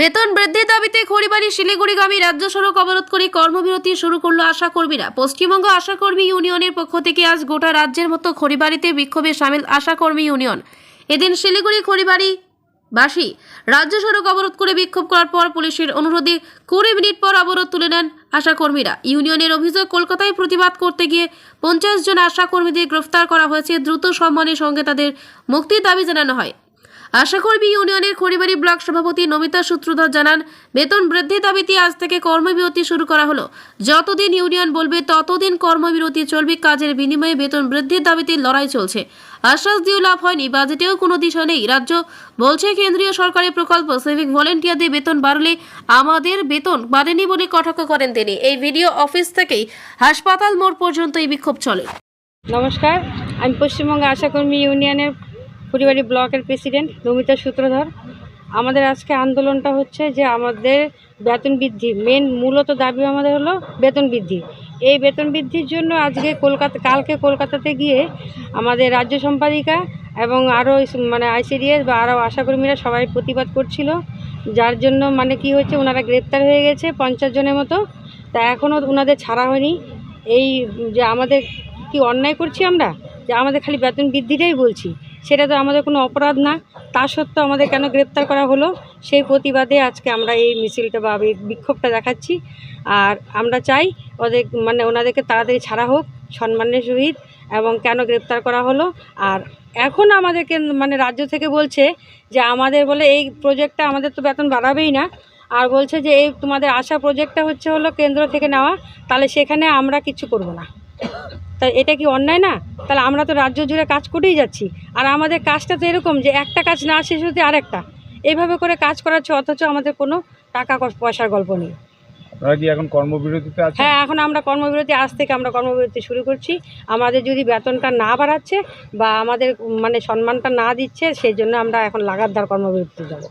বেতন বৃদ্ধির দাবিতে খড়িবাড়ি, শিলিগুড়িগামী রাজ্য সড়ক অবরোধ করে কর্মবিরতি শুরু করল আশা কর্মীরা পশ্চিমবঙ্গ আশাকর্মী ইউনিয়নের পক্ষ থেকে আজ গোটা রাজ্যের মতো খড়িবাড়িতে বিক্ষোভে সামিল আশাকর্মী ইউনিয়ন। এদিন শিলিগুড়ি খড়িবাড়ি বাসী রাজ্য সড়ক অবরোধ করে বিক্ষোভ করার পর পুলিশের অনুরোধে কুড়ি মিনিট পর অবরোধ তুলে নেন আশাকর্মীরা। ইউনিয়নের অভিযোগ, কলকাতায় প্রতিবাদ করতে গিয়ে পঞ্চাশ জন আশাকর্মীদের গ্রেফতার করা হয়েছে। দ্রুত সম্মানের সঙ্গে তাদের মুক্তির দাবি জানানো হয়। আশাকর্মী ইউনিয়নের খড়িবাড়ি ব্লক সভাপতি নমিতা সূত্রধর জানান, বেতন বৃদ্ধির দাবিতে আজ থেকে কর্মবিরতি শুরু করা হলো। যতদিন ইউনিয়ন বলবে, ততদিন কর্মবিরতি চলবে, কাজের বিনিময়ে বেতন বৃদ্ধির দাবিতে লড়াই চলছে। আশ্বাস দিয়েও লাভ হয়নি, বাজেটেও কোনো দিশা নেই। রাজ্য বলছে, কেন্দ্রীয় সরকারি প্রকল্প সিভিক ভলেন্টিয়ারদের বেতন বাড়লে আমাদের বেতন বাড়েনি বলে কটাক্ষ করেন তিনি। এই ভিডিও অফিস থেকেই হাসপাতাল মোড় পর্যন্ত এই বিক্ষোভ চলে। নমস্কার, আমি পশ্চিমবঙ্গ আশাকর্মী ইউনিয়নের পরিবারী ব্লকের প্রেসিডেন্ট নমিতা সূত্রধর। আমাদের আজকে আন্দোলনটা হচ্ছে যে আমাদের বেতন বৃদ্ধি। মেন মূলত দাবি আমাদের হলো বেতন বৃদ্ধি। এই বেতন বৃদ্ধির জন্য আজকে কলকাতা, কালকে কলকাতাতে গিয়ে আমাদের রাজ্য সম্পাদিকা এবং আরও মানে আইসিডিএস বা আরও আশাকর্মীরা সবাই প্রতিবাদ করছিল। যার জন্য মানে কি হচ্ছে ওনারা গ্রেপ্তার হয়ে গেছে পঞ্চাশ জনের মতো। তা এখনও ওনাদের ছাড়া হয়নি। এই যে আমাদের কি অন্যায় করছি আমরা? যে আমাদের খালি বেতন বৃদ্ধিটাই বলছি। সেটা তো আমাদের কোনো অপরাধ না। তা সত্ত্বেও আমাদের কেন গ্রেপ্তার করা হলো? সেই প্রতিবাদে আজকে আমরা এই মিছিলটা বা এই বিক্ষোভটা দেখাচ্ছি। আর আমরা চাই ওদের মানে ওনাদেরকে তাড়াতাড়ি ছাড়া হোক, সম্মানের সহিত, এবং কেন গ্রেপ্তার করা হলো? আর এখন আমাদেরকে মানে রাজ্য থেকে বলছে যে আমাদের বলে এই প্রজেক্টটা আমাদের তো বেতন বাড়াবেই না। আর বলছে যে এই তোমাদের আসা প্রজেক্টটা হচ্ছে হলো কেন্দ্র থেকে নেওয়া, তাহলে সেখানে আমরা কিছু করব না। তাই এটা কি অন্যায় না? তাহলে আমরা তো রাজ্য জুড়ে কাজ করেই যাচ্ছি। আর আমাদের কাজটা তো এরকম যে একটা কাজ না শেষ হতে আরেকটা। এইভাবে করে কাজ করাচ্ছে অথচ আমাদের কোনো টাকা পয়সার গল্প নেই। এখন কর্মবিরতিতে হ্যাঁ এখন আমরা কর্মবিরতি আজ থেকে আমরা কর্মবিরতি শুরু করছি। আমাদের যদি বেতনটা না বাড়াচ্ছে বা আমাদের মানে সম্মানটা না দিচ্ছে সেই জন্য আমরা এখন লাগাতার কর্মবিরতি যাব।